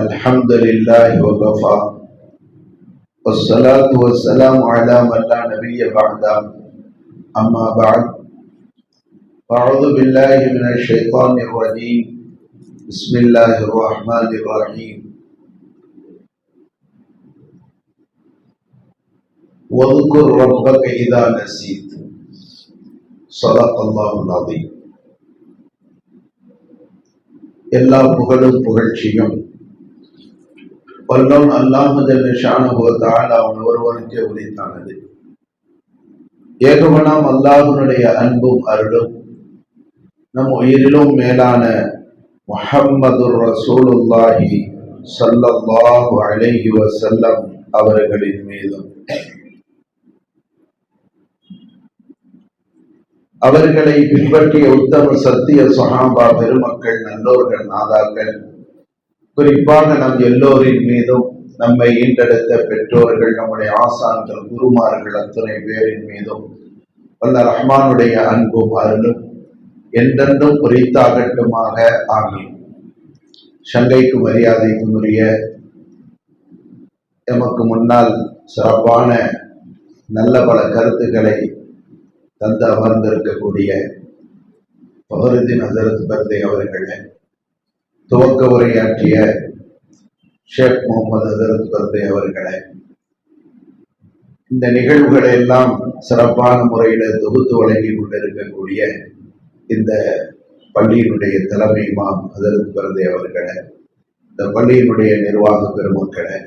الحمد لله وكفى والصلاة والسلام على من لا نبي بعده أما بعد أعوذ بالله من الشيطان الرجيم بسم الله الرحمن الرحيم واذكر ربك إذا نسيت صدق الله العظيم எல்லா புகழும் புகழ்ச்சியும் வல்லோன் அல்லாஹுதல் அவன் ஒருவனுக்கே உரித்தானது. ஏகவனாம் அல்லாஹனுடைய அன்பும் அருளும் நம் உயிரிலும் மேலான முஹம்மது ரசூலுல்லாஹி சல்லல்லாஹு அலைஹி வஸல்லம் அவர்களின் மீதும். அவர்களை பின்பற்றிய உத்தம சத்திய சஹாபா பெருமக்கள் நல்லோர்கள் நாதாக்கள் குறிப்பாக நம் எல்லோரின் மீதும் நம்மை ஈண்டெடுத்த பெற்றோர்கள் நம்முடைய ஆசான்கள் குருமார்கள் அத்தனை பேரின் மீதும் வல்ல ரஹ்மானுடைய அன்பும் அருளும் என்றென்றும் குறித்தாகட்டுமாக ஆமீன். சங்கைக்கு மரியாதைக்கும் உரிய எமக்கு முன்னால் சிறப்பான நல்ல பல கருத்துக்களை தந்து அமர்ந்திருக்கக்கூடிய பகருதீன் ஹசரத் பர்தே அவர்களே துவக்க உரையாற்றிய ஷேக் முகமது ஹசரத் பர்தே அவர்களே இந்த நிகழ்வுகளை எல்லாம் சிறப்பான முறையில் தொகுத்து வழங்கி கொண்டிருக்கக்கூடிய இந்த பள்ளியினுடைய தலைமை மாம் ஹசரத் பர்தே அவர்களே இந்த பள்ளியினுடைய நிர்வாக பெருமக்களே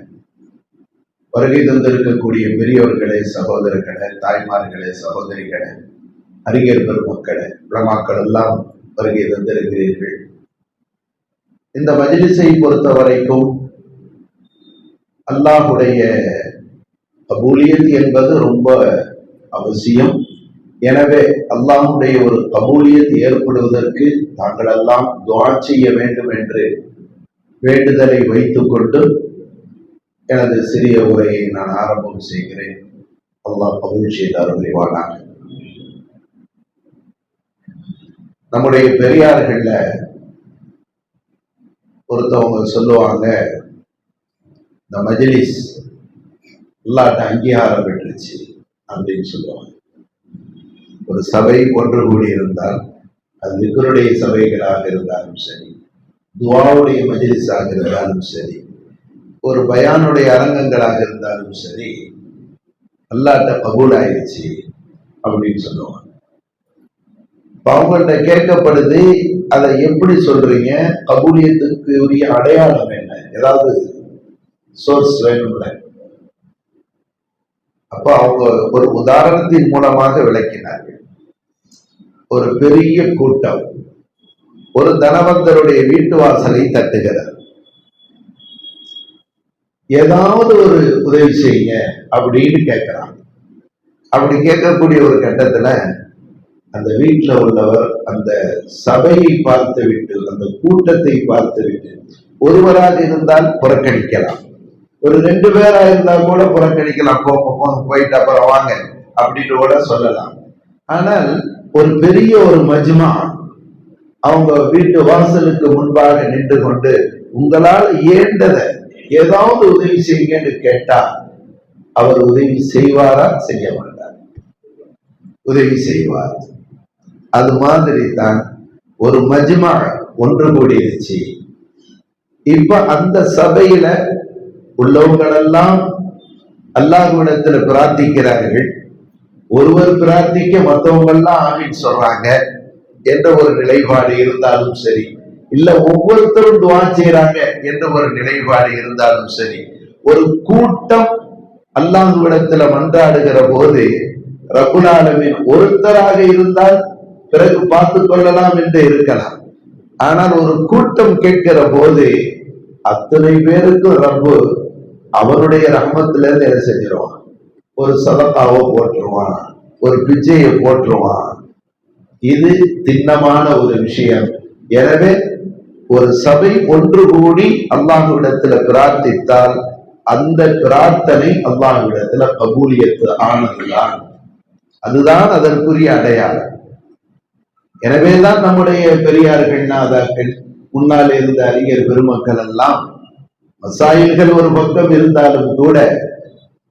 வருகை தந்திருக்கக்கூடிய பெரியவர்களே சகோதரர்களே தாய்மார்களே சகோதரிகளே அறிஞர் பெருமக்களே உலமாக்கள் எல்லாம் வருகை தந்திருக்கிறீர்கள். இந்த மஜிலிசை பொறுத்த வரைக்கும் அல்லாஹுடைய கபூலியத் என்பது ரொம்ப அவசியம். எனவே அல்லாஹுடைய ஒரு கபூலியத் ஏற்படுவதற்கு தாங்கள் எல்லாம் துவா செய்ய வேண்டும் என்று வேண்டுதலை வைத்துக்கொண்டு எனது சிறிய உரையை நான் ஆரம்பம் செய்கிறேன். அல்லாஹ் கபூல் செய்தார் விரிவானாக நம்முடைய பெரியார்கள்ல ஒருத்தவங்க சொல்லுவாங்க இந்த மஜிலிஸ் எல்லாட்ட அங்கீகாரம் பெற்றுச்சு அப்படின்னு சொல்லுவாங்க. ஒரு சபை ஒன்று கூடி இருந்தால் அது விக்கருடைய சபைகளாக இருந்தாலும் சரி துவாவுடைய மஜிலிஸாக இருந்தாலும் சரி ஒரு பயானுடைய அரங்கங்களாக இருந்தாலும் சரி அல்லாட்ட கபூல் ஆயிடுச்சு அப்படின்னு சொல்லுவாங்க. அவங்கள்ட்ட கேட்கப்படுது அதை எப்படி சொல்றீங்க? கபூலியத்துக்கு உரிய அடையாளம் என்ன? ஏதாவது சோர்ஸ் வேணும்ல. அப்ப அவங்க ஒரு உதாரணத்தின் மூலமாக விளக்கினார்கள். ஒரு பெரிய கூட்டம். ஒரு தனவந்தருடைய வீட்டு வாசலை தட்டுகிறார். ஏதாவது ஒரு உதவி செய்யுங்க அப்படின்னு கேட்கிறான். அப்படி கேட்கக்கூடிய ஒரு கட்டத்துல அந்த வீட்டில் உள்ளவர் அந்த சபையை பார்த்து விட்டு அந்த கூட்டத்தை பார்த்து விட்டு ஒருவராக இருந்தால் புறக்கணிக்கலாம். ஒரு ரெண்டு பேரா இருந்தா கூட புறக்கணிக்கலாம். போங்க போயிட்டு அப்புறம் வாங்க அப்படின்னு கூட சொல்லலாம். ஆனால் ஒரு பெரிய ஒரு மஜ்மா அவங்க வீட்டு வாசலுக்கு முன்பாக நின்று கொண்டு உங்களால் ஏண்டதை ஏதாவது உதவி செய்யுங்கன்னு கேட்டா அவர் உதவி செய்வாரா? செய்ய மாட்டார். உதவி செய்வார். அது மாதிரி தான் ஒரு மஜ்மா ஒன்று கூடிருச்சு இப்ப அந்த சபையில உள்ளவங்களெல்லாம் அல்லாஹ்விடத்துல பிரார்த்திக்கிறார்கள். ஒருவர் பிரார்த்திக்க மற்றவங்க எல்லாம் ஆமின்னு சொல்றாங்க என்ற ஒரு நிலைப்பாடு இருந்தாலும் சரி இல்ல ஒவ்வொருத்தரும் துவா செய்யறாங்க என்ற ஒரு நிலைப்பாடு இருந்தாலும் சரி ஒரு கூட்டம் அல்லாஹ்விடத்துல மன்றாடுகிற போது ரகுலாலமின் ஒருத்தராக இருந்தால் பிறகு பார்த்து கொள்ளலாம் என்று இருக்கலாம். ஆனால் ஒரு கூட்டம் கேட்கிற போது அத்தனை பேருக்கும் ரப்பு அவனுடைய ரஹமத்துல இருந்து என்ன செஞ்சிருவான். ஒரு சதக்காவோ போட்டுருவான் ஒரு பிச்சையை போட்டுருவான். இது திண்ணமான ஒரு விஷயம். எனவே ஒரு சபை ஒன்று கூடி அல்லாஹுடத்துல பிரார்த்தித்தால் அந்த பிரார்த்தனை அல்லாஹுடத்துல கபூலியத்து ஆனதுதான். அதுதான் அதற்குரிய அடையாளம். எனவேதான் நம்முடைய பெரியார்கள் நாதாக்கள் முன்னால் இருந்த அறிஞர் பெருமக்கள் எல்லாம் மசாயில்கள் ஒரு பக்கம் இருந்தாலும் கூட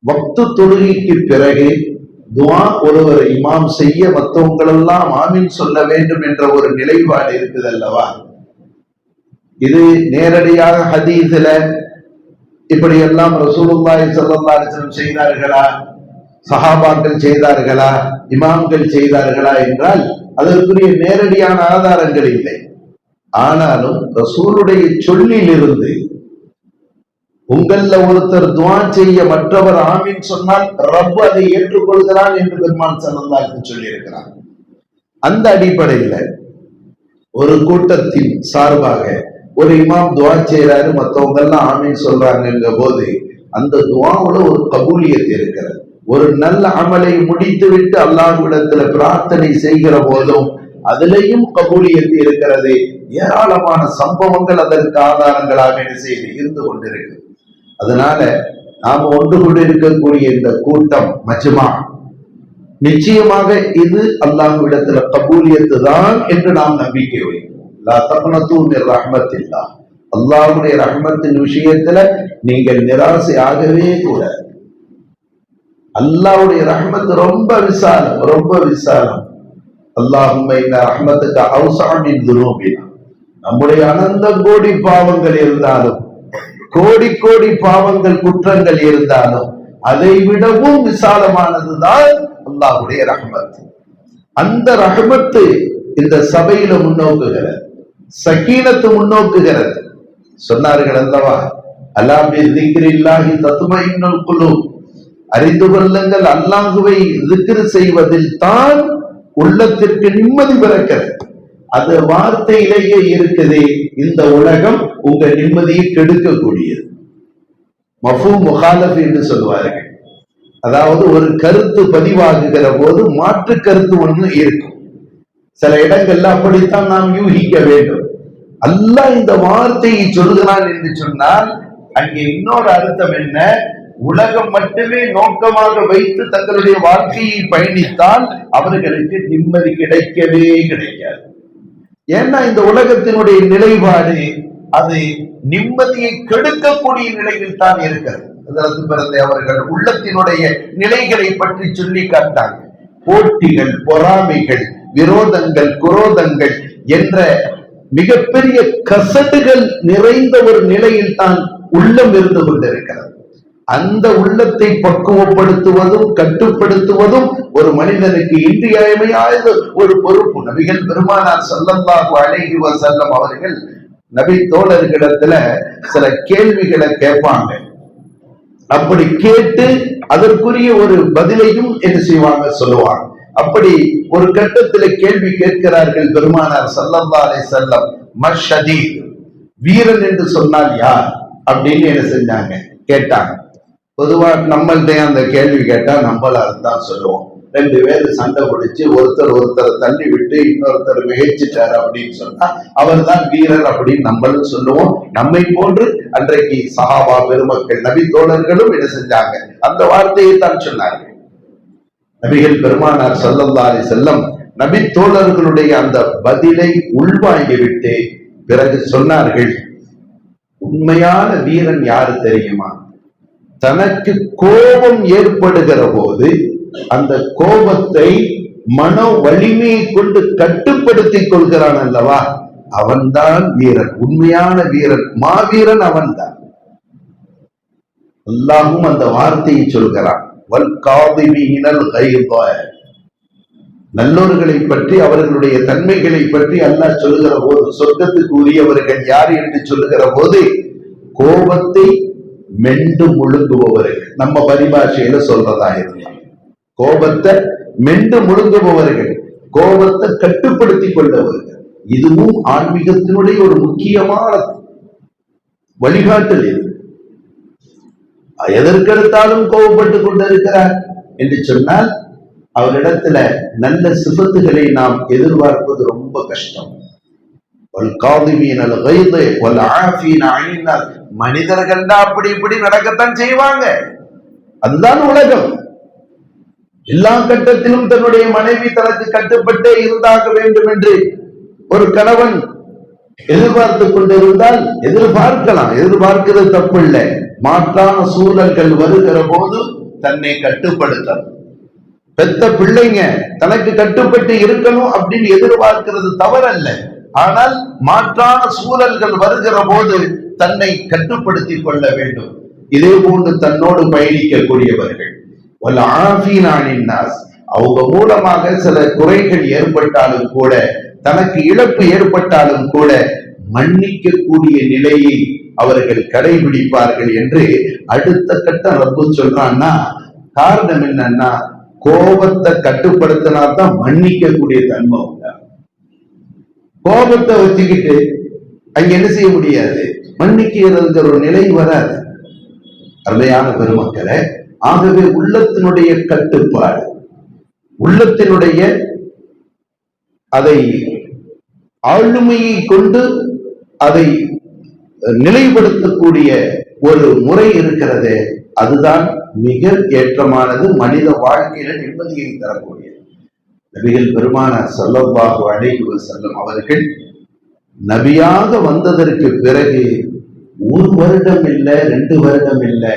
வக்து தொழுகைக்கு பிறகு துவா ஒருவர் இமாம் செய்ய மற்றவங்களெல்லாம் ஆமீன் சொல்ல வேண்டும் என்ற ஒரு நிலைப்பாடு இருக்குது அல்லவா இது நேரடியாக ஹதீஸ்ல இப்படி எல்லாம் ரசூலுல்லாய் சல்லாசனம் செய்தார்களா? சஹாபாக்கள் செய்தார்களா? இமாம்கள் செய்தார்களா என்றால் அதற்குரிய நேரடியான ஆதாரங்கள் இல்லை. ஆனாலும் ரசூலுடைய சொல்லிலிருந்து உங்கள்ல ஒருத்தர் துவா செய்ய மற்றவர் ஆமீன் சொன்னால் ரப் அதை ஏற்றுக்கொள்கிறான் என்று பெருமான் சல்லல்லாஹு சொல்லியிருக்கிறார். அந்த அடிப்படையில ஒரு கூட்டத்தின் சார்பாக ஒரு இமாம் துவா செய்யறாரு மத்தவங்க எல்லாம் ஆமீன் சொல்றாங்கிற போது அந்த துவாவுல ஒரு கபூலியத் இருக்கிறது. ஒரு நல்ல அமலை முடித்துவிட்டு அல்லாஹ்விடத்துல பிரார்த்தனை செய்கிற போதும் அதுலேயும் கபூலியத்து இருக்கிறது. ஏராளமான சம்பவங்கள் அதற்கு ஆதாரங்களாக என்ன செய்து இருந்து கொண்டிருக்கு. அதனால நாம் ஒன்று கொண்டு இருக்கக்கூடிய இந்த கூட்டம் மஜ்மா. நிச்சயமாக இது அல்லாஹ்விடத்துல கபூலியத்து தான் என்று நாம் நம்பிக்கை வைக்கிறோம் லா தக்னது மின் ரஹ்மத்தில்லா ரஹ்மத்தின் விஷயத்துல நீங்கள் நிராசை ஆகவே கூடாது அல்லாவுடைய ரஹ்மத் ரொம்ப விசாலம் ரொம்ப விசாலம். அல்லாஹும் இன்ன ரஹ்மத்துக்கு அவசாமின் துரோபினா நம்முடைய அனந்த கோடி பாவங்கள் இருந்தாலும் கோடி கோடி பாவங்கள் குற்றங்கள் இருந்தாலும் அதை விடவும் விசாலமானதுதான் அல்லாஹ்வுடைய ரஹ்மத் அந்த ரஹ்மத்து இந்த சபையில முன்னோக்குகிறது சக்கீனத்து முன்னோக்குகிறது. சொன்னார்கள் அல்லவா அல்லாமே திக்ரில்லாஹி தத்துமையினுள் குழு அறிந்து கொள்ளுங்கள். அல்லாஹுவை திக்ரு செய்வதில் தான் உள்ளத்திற்கு நிம்மதி பிறக்கிறது. அது வார்த்தையிலேயே இருக்குது. இந்த உலகம் உங்க நிம்மதியை கெடுக்கக்கூடியது. மஃபு முகாலப் என்று சொல்வார்கள். அதாவது ஒரு கருத்து பதிவாகுகிற போது மாற்று கருத்து ஒண்ணு இருக்கும். சில இடங்கள்ல அப்படித்தான் நாம் யூகிக்க வேண்டும். அல்லாஹ் இந்த வார்த்தையை சொல்கிறான் என்று சொன்னால் அங்கே இன்னொரு அர்த்தம் என்ன? உலகம் மட்டுமே நோக்கமாக வைத்து தங்களுடைய வாழ்க்கையை பயணித்தால் அவர்களுக்கு நிம்மதி கிடைக்கவே கிடைக்காது. ஏன்னா இந்த உலகத்தினுடைய நிலைப்பாடு அது நிம்மதியை கெடுக்கக்கூடிய நிலையில் தான் இருக்கிறது. பிறந்த அவர்கள் உள்ளத்தினுடைய நிலைகளை பற்றி சொல்லி காட்டாங்க. போட்டிகள் பொறாமைகள் விரோதங்கள் குரோதங்கள் என்ற மிகப்பெரிய கசடுகள் நிறைந்த ஒரு நிலையில் தான் உள்ளம் இருந்து கொண்டிருக்கிறது. அந்த உள்ளத்தை பக்குவப்படுத்துவதும் கட்டுப்படுத்துவதும் ஒரு மனிதனுக்கு இன்றியமையாத ஒரு பொறுப்பு. நபிகள் பெருமானார் ஸல்லல்லாஹு அலைஹி செல்லம் அவர்கள் நபி தோழர்களிடத்துல சில கேள்விகளை கேட்பாங்க. அப்படி கேட்டு அதற்குரிய ஒரு பதிலையும் என்ன செய்வாங்க சொல்லுவாங்க. அப்படி ஒரு கட்டத்துல கேள்வி கேட்கிறார்கள் பெருமானார் ஸல்லல்லாஹு அலைஹி செல்லம் மஷதீத் வீரன் என்று சொன்னால் யார்? அப்படின்னு என்ன செஞ்சாங்க? கேட்டாங்க. பொதுவா நம்மள்கிட்ட அந்த கேள்வி கேட்டா நம்மள தான் சொல்லுவோம். ரெண்டு பேர் சண்டை பிடிச்சு ஒருத்தர் ஒருத்தர் தள்ளி விட்டு இன்னொருத்தர் மிகச்சிட்டார் அப்படின்னு சொன்னா அவர் தான் வீரர் அப்படின்னு நம்மளும் சொல்லுவோம். நம்மை போன்று அன்றைக்கு சஹாபா பெருமக்கள் நபி தோழர்களும் என்ன செஞ்சாங்க? அந்த வார்த்தையை தான் சொன்னார்கள். நபிகள் பெருமானார் செல்லந்தாரி செல்லம் நபி தோழர்களுடைய அந்த பதிலை உள்வாங்கி விட்டு பிறகு சொன்னார்கள் உண்மையான வீரன் யாரு தெரியுமா? தனக்கு கோபம் ஏற்படுகிற போது அந்த கோபத்தை மன வலிமையை கொண்டு கட்டுப்படுத்திக் கொள்கிறான் அல்லவா? அவன்தான் வீரன். உண்மையான வீரன். மாவீரன் அவன்தான். அல்லாஹும் அந்த வார்த்தையை சொல்கிறான். நல்லோர்களை பற்றி அவர்களுடைய தன்மைகளை பற்றி அல்லாஹ் சொல்லுகிற போது சொர்க்கத்துக்கு உரியவர்கள் யார் என்று சொல்லுகிற போது கோபத்தை மெண்டு முழுங்குபவர்கள். நம்ம பரிபாஷையில சொல்றதா இருந்தால் கோபத்தை மெண்டு முழுங்குபவர்கள். கோபத்தை கட்டுப்படுத்திக் கொண்டவர்கள். இதுவும் ஆன்மீகத்தினுடைய ஒரு முக்கியமான வழிகாட்டல் இது. எதற்கெடுத்தாலும் கோபப்பட்டு கொண்டிருக்கிறார் என்று சொன்னால் அவரிடத்துல நல்ல சிபத்துகளை நாம் எதிர்பார்ப்பது ரொம்ப கஷ்டம். மனிதர்கள் தான் அப்படி இப்படி நடக்கத்தான் செய்வாங்க. அதுதான் உலகம். எல்லா கட்டத்திலும் தன்னுடைய மனைவி தனக்கு கட்டுப்பட்டே இருந்தாக வேண்டும் என்று ஒரு கணவன் எதிர்பார்த்து கொண்டிருந்தால் எதிர்பார்க்கலாம். எதிர்பார்க்கிறது தப்பு இல்லை மாற்றான சூழல்கள் வருகிற போது தன்னை கட்டுப்படுத்தணும். பெத்த பிள்ளைங்க தனக்கு கட்டுப்பட்டு இருக்கணும் அப்படின்னு எதிர்பார்க்கிறது தவறல்ல. ஆனால் மாற்றான சூழல்கள் வருகிற போது தன்னை கட்டுப்படுத்திக் கொள்ள வேண்டும். இதே போன்று தன்னோடு பயணிக்கக்கூடியவர்கள். அவங்க மூலமாக சில குறைகள் ஏற்பட்டாலும் கூட தனக்கு இழப்பு ஏற்பட்டாலும் கூட மன்னிக்கக்கூடிய நிலையை அவர்கள் கடைபிடிப்பார்கள் என்று அடுத்த கட்டம் ரப்பு சொல்றான்னா காரணம் என்னன்னா கோபத்தை கட்டுப்படுத்தினா தான் மன்னிக்கக்கூடிய தன்மை உண்டா? கோபத்தை வச்சுக்கிட்டு அங்க என்ன செய்ய முடியாது? மன்னிக்கிறதுங்கிற ஒரு நிலை வராது. அருமையான பெருமக்களை ஆகவே உள்ளத்தினுடைய கட்டுப்பாடு உள்ளத்தினுடைய அதை ஆளுமையை கொண்டு அதை நிலைப்படுத்தக்கூடிய ஒரு முறை இருக்கிறது அதுதான் மிக ஏற்றமானது மனித வாழ்க்கையில நிம்மதியை தரக்கூடிய நபிகள் பெருமான சொல்லவாக அழைவு செல்லும் அவர்கள் நபியாக வந்ததற்கு பிறகு ஒரு வருடம் இல்லை ரெண்டு வருடம் இல்லை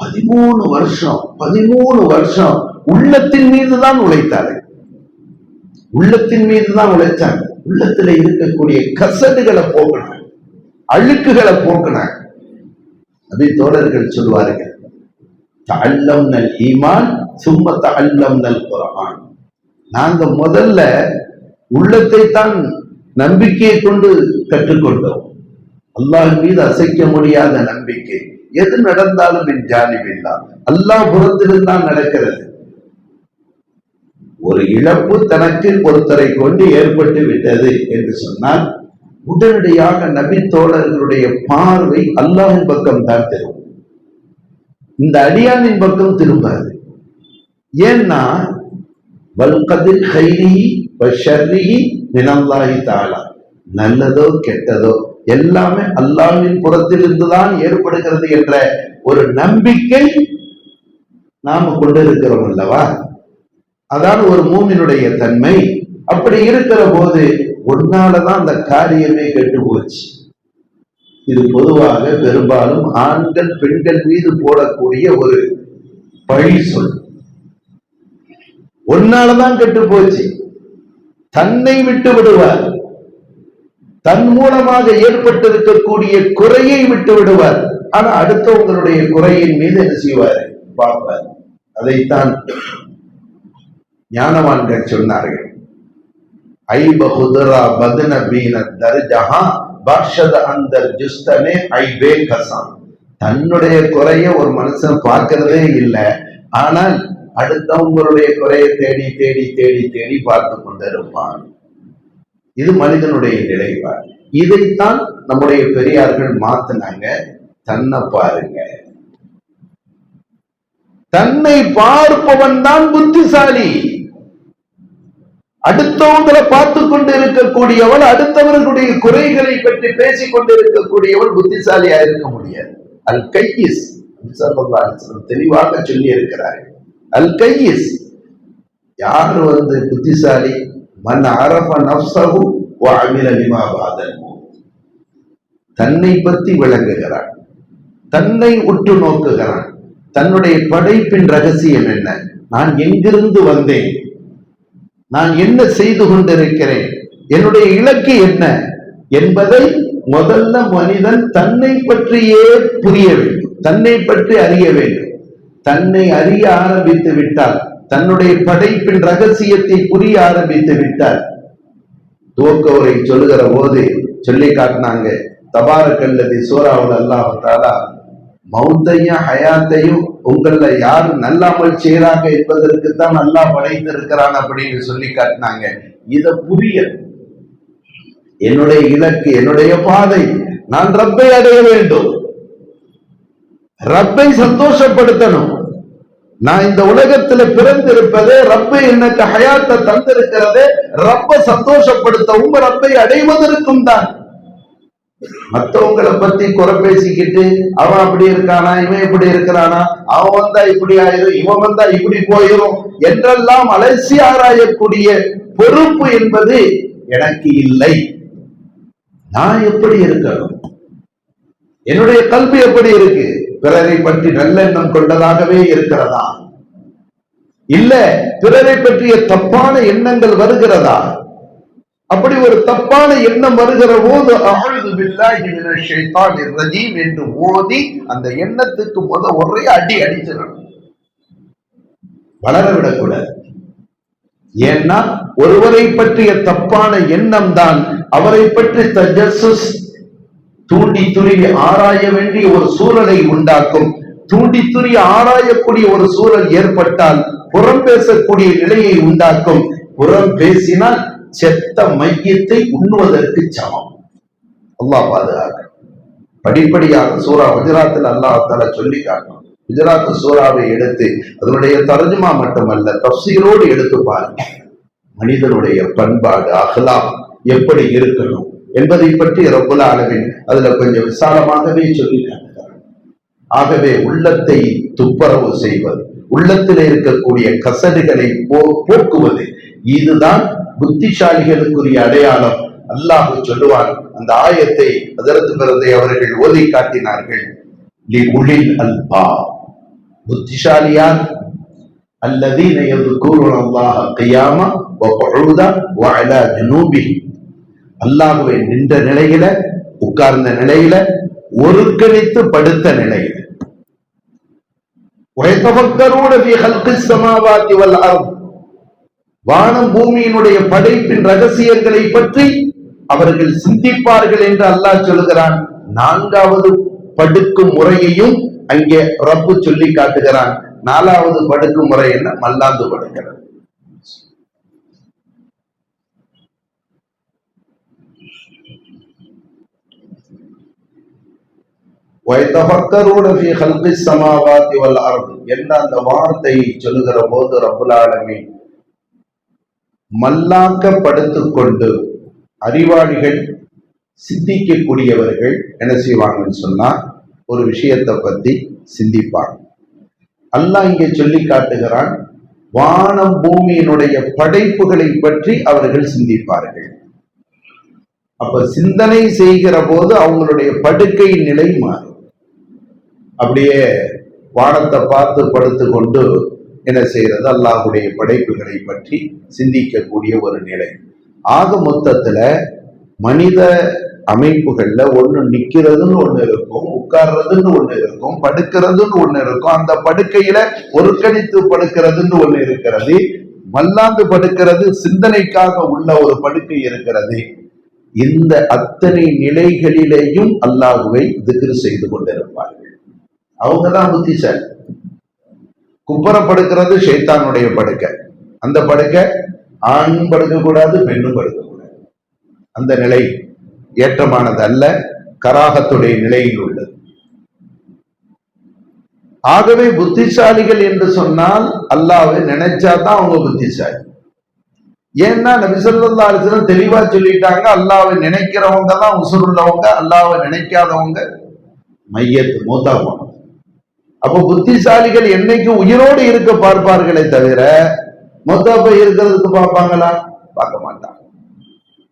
பதிமூணு வருஷம் பதிமூணு வருஷம் உள்ளத்தின் மீது தான் உழைத்தார்கள். உள்ளத்தின் மீது தான் உழைச்சாங்க உள்ளத்துல இருக்கக்கூடிய கசடுகளை போக்கினாங்க அழுக்குகளை போக்கினாங்க அதை தோழர்கள் சொல்வார்கள் தள்ளம் நல் ஈமான் சும்ம தள்ளம் நல் குரான் நாங்க முதல்ல உள்ளத்தை தான் நம்பிக்கையை கொண்டு கற்றுக்கொண்டோம். அல்லாஹ் மீது அசைக்க முடியாத நம்பிக்கை. எது நடந்தாலும் என் ஜாலிபில்லா அல்லாஹ் புறத்திலும் தான் நடக்கிறது. ஒரு இழப்பு தனக்கு ஒருத்தரை கொண்டு ஏற்பட்டு விட்டது என்று சொன்னால் உடனடியாக நபி தோழர்களுடைய பார்வை அல்லாஹின் பக்கம் தான் திரும்பும். இந்த அடியானின் பக்கம் திரும்பாது. ஏன்னா வல்கதில் ஹைரிஹி வஷர்ரிஹி மினல்லாஹி தாலா நல்லதோ கெட்டதோ எல்லாமே அல்லாவின் புறத்திலிருந்து தான் ஏற்படுகிறது என்ற ஒரு நம்பிக்கை நாம கொண்டிருக்கிறோம் அல்லவா? அதான் ஒரு மூமினுடைய தன்மை. அப்படி இருக்கிற போது உன்னாலதான் அந்த காரியமே கெட்டு போச்சு. இது பொதுவாக பெரும்பாலும் ஆண்கள் பெண்கள் மீது போடக்கூடிய ஒரு பழி சொல். உன்னாலதான் கெட்டு போச்சு தன்னை விட்டு விடுவார். தன் மூலமாக ஏற்பட்டிருக்கக்கூடிய குறையை விட்டு விடுவார். ஆனா அடுத்தவங்களுடைய குறையின் மீது என்ன செய்வார்? பார்ப்பார். அதைத்தான் ஞானவான்கள் சொன்னார்கள். ஐபகுதரா பதன பீன தர்ஜஹா பக்ஷத அந்தர் ஜுஸ்தனே ஐபே கசான் தன்னுடைய குறைய ஒரு மனுஷன் பார்க்கிறதே இல்லை. ஆனால் அடுத்தவங்களுடைய குறையை தேடி தேடி தேடி தேடி பார்த்து கொண்டிருப்பான். இது மனிதனுடைய நிலைப்பாடு. இதைத்தான் நம்முடைய பெரியார்கள் மாத்தினாங்க. தன்னை பாருங்க. தன்னை பார்ப்பவன் தான் புத்திசாலி. அடுத்தவங்களை பார்த்து கொண்டு இருக்கக்கூடியவன் அடுத்தவர்களுடைய குறைகளை பற்றி பேசிக் கொண்டு இருக்கக்கூடியவன் புத்திசாலியா இருக்க முடியாது. அல் கையிஸ் தெளிவாக சொல்லி இருக்கிறார்கள் அல் கையிஸ் யார் வந்து புத்திசாலி? மன் அரப நப்சகு அமில லிமா தன்னை பற்றி விளங்குகிறான் தன்னை உற்று நோக்குகிறான். தன்னுடைய படைப்பின் ரகசியம் என்ன? நான் எங்கிருந்து வந்தேன்? நான் என்ன செய்து கொண்டிருக்கிறேன்? என்னுடைய இலக்கு என்ன? என்பதை முதல்ல மனிதன் தன்னை பற்றியே புரிய வேண்டும். தன்னை பற்றி அறிய வேண்டும். தன்னை அறிய ஆரம்பித்து விட்டால் தன்னுடைய படைப்பின் ரகசியத்தை புரிய ஆரம்பித்து விட்டார். துவக்கவரை சொல்லுகிற போது சொல்லி காட்டினாங்க தபாரக்கல்லதி சூறாவில் அல்லாஹாலா மௌத்தையும் ஹயாத்தையும் உங்கள யார் நல்லாமல் செய்யறாங்க என்பதற்கு தான் நல்லா படைத்திருக்கிறான் அப்படின்னு சொல்லி காட்டினாங்க. இத புரிய என்னுடைய இலக்கு என்னுடைய பாதை நான் ரப்பை அடைய வேண்டும். ரப்பை சந்தோஷப்படுத்தணும். நான் இந்த உலகத்துல பிறந்திருப்பது ரப்பை எனக்கு ஹயாத்தை தந்திருக்கிறது ரப்ப சந்தோஷப்படுத்தவும் ரப்பை அடைவதற்கும் தான். மத்தவங்களை பத்தி குறை பேசிக்கிட்டு அவன் அப்படி இருக்கானா இவன் இப்படி இருக்கிறானா அவன் வந்தா இப்படி ஆயிரும் இவன் வந்தா இப்படி போயிரும் என்றெல்லாம் அலசி ஆராயக்கூடிய பொறுப்பு என்பது எனக்கு இல்லை. நான் எப்படி இருக்கணும்? என்னுடைய கல்வி எப்படி இருக்கு? பிறரை பற்றி நல்லெண்ணம் கொண்டதாகவே இருக்கிறதா? இல்ல பிறரை பற்றிய தப்பான எண்ணங்கள் வருகிறதா? அப்படி ஒரு தப்பான எண்ணம் வருகிற போது என்று ஓதி அந்த எண்ணத்துக்கு முத ஒரே அடி அடிச்சிடணும். வளர விடக்கூடாது. ஏன்னா ஒருவரை பற்றிய தப்பான எண்ணம் தான் அவரை பற்றி தஜஸ்ஸுஸ் தூண்டி துருவி ஆராய வேண்டிய ஒரு சூழலை உண்டாக்கும். தூண்டி துருவி ஆராயக்கூடிய ஒரு சூழல் ஏற்பட்டால் புறம் பேசக்கூடிய நிலையை உண்டாக்கும். புறம் பேசினால் செத்த மையத்தை உண்ணுவதற்கு சமம். அல்லாஹ் பாதுகாக்க. படிப்படியாக சூரா குஜராத்தில் அல்லாஹ் தலை சொல்லி காட்டணும் குஜராத் சூறாவை எடுத்து அதனுடைய தர்ஜுமா மட்டுமல்ல தப்சீரோடு எடுத்து பாருங்க. மனிதனுடைய பண்பாடு அகலாம் எப்படி இருக்கணும்? என்பதை பற்றி ரப்புல் ஆலமீன் அதுல கொஞ்சம் விசாலமாகவே சொல்லி காட்டுகிறார் ஆகவே உள்ளத்தை துப்புரவு செய்வது உள்ளத்தில் இருக்கக்கூடிய கசடுகளை போ- போக்குவது இதுதான் புத்திசாலிகளுக்குரிய அடையாளம் அல்லாஹ் சொல்லுவான் அந்த ஆயத்தை அதற்கு பிறதை அவர்கள் ஓதி காட்டினார்கள் லி உளில் அல்பா புத்திசாலியார் الذين يذكرون الله قياما وقعودا وعلى جنوبهم அல்லாஹுவை நின்ற நிலையில உட்கார்ந்த நிலையில ஒருங்கிணைத்து படுத்த நிலையில. வானம் பூமியினுடைய படைப்பின் ரகசியங்களை பற்றி அவர்கள் சிந்திப்பார்கள் என்று அல்லாஹ் சொல்லுகிறான். நான்காவது படுக்கும் முறையையும் அங்கே ரப்பு சொல்லி காட்டுகிறான். நாலாவது படுக்கும் முறை என்ன? மல்லாந்து படுக்கிறது. என்ற அந்த வார்த்தையை சொல்லுகிற போது ரப்புல் ஆலமீன்? மல்லாக்கப்படுத்திக் கொண்டு அறிவாளிகள் சிந்திக்கக்கூடியவர்கள் என்ன செய்வாங்கன்னு சொன்னா ஒரு விஷயத்தை பத்தி சிந்திப்பாங்க. அல்லாஹ் இங்கே சொல்லி காட்டுகிறான் வானம் பூமியினுடைய படைப்புகளை பற்றி அவர்கள் சிந்திப்பார்கள். அப்ப சிந்தனை செய்கிற போது அவங்களுடைய படுக்கை நிலை மாறும். அப்படியே வானத்தை பார்த்து படுத்து கொண்டு என்ன செய்யறது அல்லாஹுடைய படைப்புகளை பற்றி சிந்திக்கக்கூடிய ஒரு நிலை. ஆக மொத்தத்துல மனித அமைப்புகள்ல ஒன்று நிக்கிறதுன்னு ஒன்று இருக்கும் உட்கார்றதுன்னு ஒன்று இருக்கும் படுக்கிறதுன்னு ஒன்று இருக்கும். அந்த படுக்கையில ஒருக்கணித்து படுக்கிறதுன்னு ஒன்று இருக்கிறது. மல்லாந்து படுக்கிறது சிந்தனைக்காக உள்ள ஒரு படுக்கை இருக்கிறது. இந்த அத்தனை நிலைகளிலேயும் அல்லாஹுவை திக்ரு செய்து கொண்டிருப்பார்கள். அவங்கதான் புத்திசாலி குப்புறப்படுக்கிறது ஷைத்தானுடைய படுக்கை. அந்த படுக்கை ஆணும் படுக்கக்கூடாது பெண்ணும் படுக்கக்கூடாது. அந்த நிலை ஏற்றமானது அல்ல கராகத்துடைய நிலையில் உள்ளது. ஆகவே புத்திசாலிகள் என்று சொன்னால் அல்லாவை நினைச்சாதான் அவங்க புத்திசாலி. ஏன்னா நபிசல்லா அலிஸ்லாம் தெளிவா சொல்லிட்டாங்க அல்லாவை நினைக்கிறவங்க தான் உசுருள்ளவங்க அல்லாவை நினைக்காதவங்க மையத்து மூத்தா போனோம் அப்ப புத்திசாலிகள் என்னைக்கு உயிரோடு இருக்க பார்ப்பார்களே தவிர மொத்தப்ப இருக்கிறதுக்கு பார்ப்பாங்களா? பார்க்க மாட்டாங்க.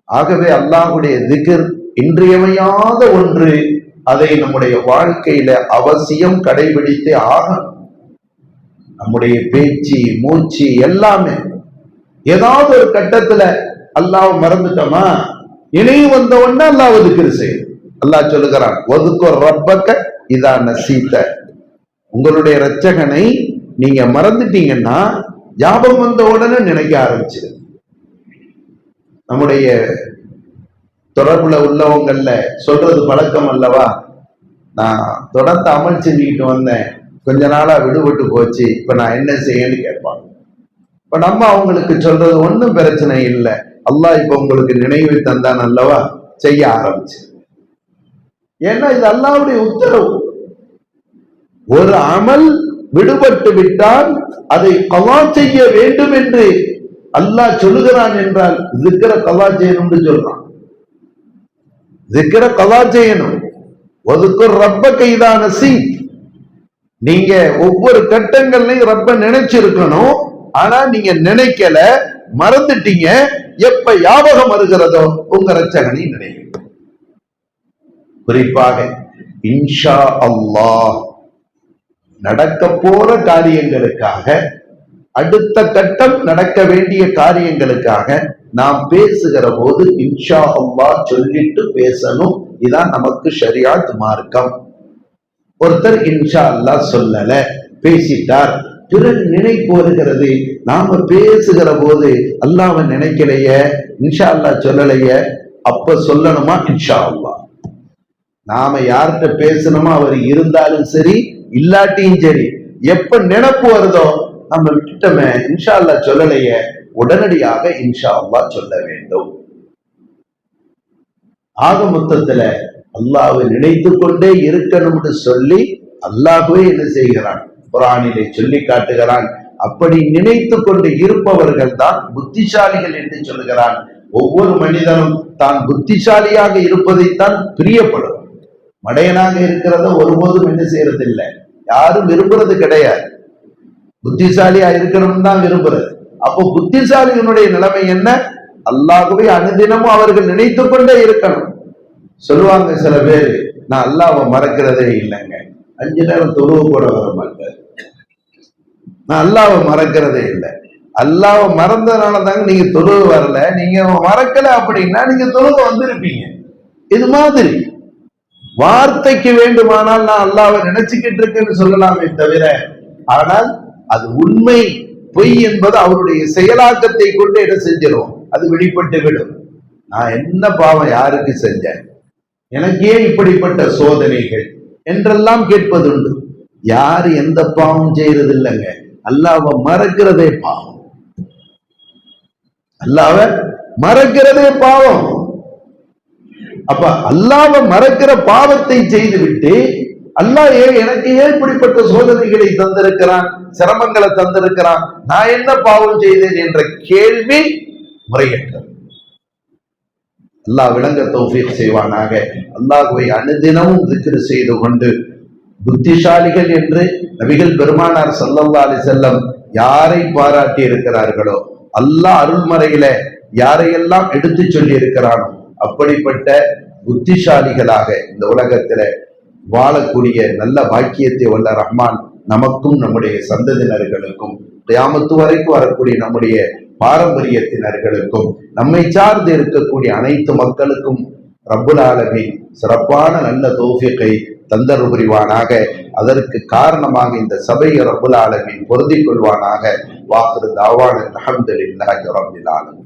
ஆகவே அல்லாஹுடைய திகர் இன்றியமையாத ஒன்று. அதை நம்முடைய வாழ்க்கையில அவசியம் கடைபிடித்தே ஆகணும். நம்முடைய பேச்சு மூச்சு எல்லாமே. ஏதாவது ஒரு கட்டத்துல அல்லாஹ் மறந்துட்டோமா? இனியும் வந்த உடனே அல்லாஹ் திக்ர் செய்யும். அல்லாஹ் சொல்லுகிறான் ஒதுக்கோ ரப்பக்க இதான் நசீத்த. உங்களுடைய இரட்சகனை நீங்க மறந்துட்டீங்கன்னா ஞாபகம் வந்த உடனே நினைக்க ஆரம்பிச்சிரு நம்முடைய தொடர்புல உள்ளவங்கல்ல சொல்றது பழக்கம் அல்லவா? நான் தொடர்ந்து அமல் செஞ்சுக்கிட்டு வந்தேன். கொஞ்ச நாளா விடுபட்டு போச்சு. இப்ப நான் என்ன செய்யன்னு கேட்பாங்க. இப்ப நம்ம அவங்களுக்கு சொல்றது ஒன்றும் பிரச்சனை இல்லை. அல்லாஹ் இப்ப உங்களுக்கு நினைவு தந்தான் அல்லவா? செய்ய ஆரம்பிச்சு ஏன்னா இது அல்லாவுடைய உத்தரவு. ஒரு அமல் விடுபட்டு விட்டால் அதை கலா செய்ய வேண்டும் என்று அல்லாஹ் சொல்லுகிறான் என்றால் திக்கிற கலா செய்யணும்னு சொல்றான். திக்கிற கலா செய்யணும். ஒதுக்கு ரப்ப கைதான சி நீங்க ஒவ்வொரு கட்டங்கள்லயும் ரப்ப நினைச்சிருக்கணும். ஆனா நீங்க நினைக்கல மறந்துட்டீங்க. எப்ப ஞாபகம் வருகிறதோ உங்க ரச்சகனை நினைக்கும் குறிப்பாக இன்ஷா அல்லாஹ் நடக்க போற காரியங்களுக்காக அடுத்த கட்டம் நடக்க வேண்டிய காரியங்களுக்காக நாம் பேசுகிற போது இன்ஷா அல்லாஹ் சொல்லிட்டு பேசணும். இதான் நமக்கு ஷரியாத் மார்க்கம். ஒருத்தர் இன்ஷா அல்லாஹ் சொல்லல பேசிட்டார். பிறகு நினைப்பு வருகிறது நாம பேசுகிற போது அல்லாஹ்வை நினைக்கலையே இன்ஷா அல்லாஹ் சொல்லலையே அப்ப சொல்லணுமா? இன்ஷா அல்லா. நாம யார்கிட்ட பேசணுமோ அவர் இருந்தாலும் சரி இல்லாட்டியும் சரி எப்ப நினைப்பு வருதோ நம்ம விட்டுட்டோமே இன்ஷா அல்லாஹ் சொல்லலையே உடனடியாக இன்ஷா அல்லா சொல்ல வேண்டும். ஆக மொத்தத்துல அல்லாவை நினைத்து கொண்டே இருக்கணும்னு சொல்லி அல்லாஹுவே என்ன செய்கிறான்? குரானிலே சொல்லி காட்டுகிறான். அப்படி நினைத்து கொண்டு இருப்பவர்கள் தான் புத்திசாலிகள் என்று சொல்லுகிறான். ஒவ்வொரு மனிதனும் தான் புத்திசாலியாக இருப்பதைத்தான் பிரியப்படும். மடையனாக இருக்கிறத ஒருபோதும் என்ன செய்யறது இல்லை யாரும் விரும்புறது கிடையாது. புத்திசாலியா இருக்கணும்னு தான் விரும்புறது. அப்போ புத்திசாலியினுடைய நிலைமை என்ன? அல்லாகவே அனுதினமும் அவர்கள் நினைத்து கொண்டே இருக்கணும். சொல்லுவாங்க சில பேர் நான் அல்லாஹ்வை மறக்கிறதே இல்லைங்க. அஞ்சு நேரம் தொழுவு கூட வர மாட்டேன். நான் அல்லாஹ்வை மறக்கிறதே இல்லை. அல்லாஹ்வை மறந்ததுனால தாங்க நீங்க தொழுவு வரல. நீங்க மறக்கல அப்படின்னா நீங்க தொழுவு வந்திருப்பீங்க. இது மாதிரி. வார்த்தைக்கு வேண்டுமானால் நான் அல்லாவை நினைச்சுக்கிட்டு இருக்கேன்னு சொல்லலாமே தவிர ஆனால் அது உண்மை பொய் என்பது அவருடைய செயலாக்கத்தை கொண்டு என்ன செஞ்சிடும் அது வெளிப்பட்டு விடும். நான் என்ன பாவம் யாருக்கு செஞ்சேன்? எனக்கு ஏன் இப்படிப்பட்ட சோதனைகள்? என்றெல்லாம் கேட்பதுண்டு. யார் எந்த பாவம் செய்யறது இல்லைங்க அல்லாவ மறக்கிறதே பாவம். அல்லாஹ்வை மறக்கிறதே பாவம். அப்ப அல்லாவ மறக்கிற பாவத்தை செய்துவிட்டு அல்லாஹ் ஏன் எனக்கு ஏன் இப்படிப்பட்ட சோதனைகளை தந்திருக்கிறான்? சிரமங்களை தந்திருக்கிறான்? நான் என்ன பாவம் செய்தேன் என்ற கேள்வி முறையற்றது. அல்லாஹ் விளங்க தௌஃபீக் செய்வானாக. அல்லாஹுவை அனுதினமும் திக்ரு செய்து கொண்டு புத்திசாலிகள் என்று நபிகள் பெருமானார் சல்லல்லா அலி செல்லம் யாரை பாராட்டி இருக்கிறார்களோ அல்லாஹ் அருள்மறையில யாரையெல்லாம் எடுத்து சொல்லி இருக்கிறானோ அப்படிப்பட்ட புத்திசாலிகளாக இந்த உலகத்துல வாழக்கூடிய நல்ல பாக்கியத்தை உள்ள ரஹ்மான் நமக்கும் நம்முடைய சந்ததியினர்களுக்கும் கிராமத்து வரைக்கும் வரக்கூடிய நம்முடைய பாரம்பரியத்தினர்களுக்கும் நம்மை சார்ந்து இருக்கக்கூடிய அனைத்து மக்களுக்கும் ரப்புல் சிறப்பான நல்ல தோஃபிகை தந்தர் புரிவானாக அதற்கு காரணமாக இந்த சபையை ரப்புல் பொருந்திக் கொள்வானாக. வாக்குறு தாவான அல்ஹம்துலில்லாஹி ரப்பில் ஆலமீன்.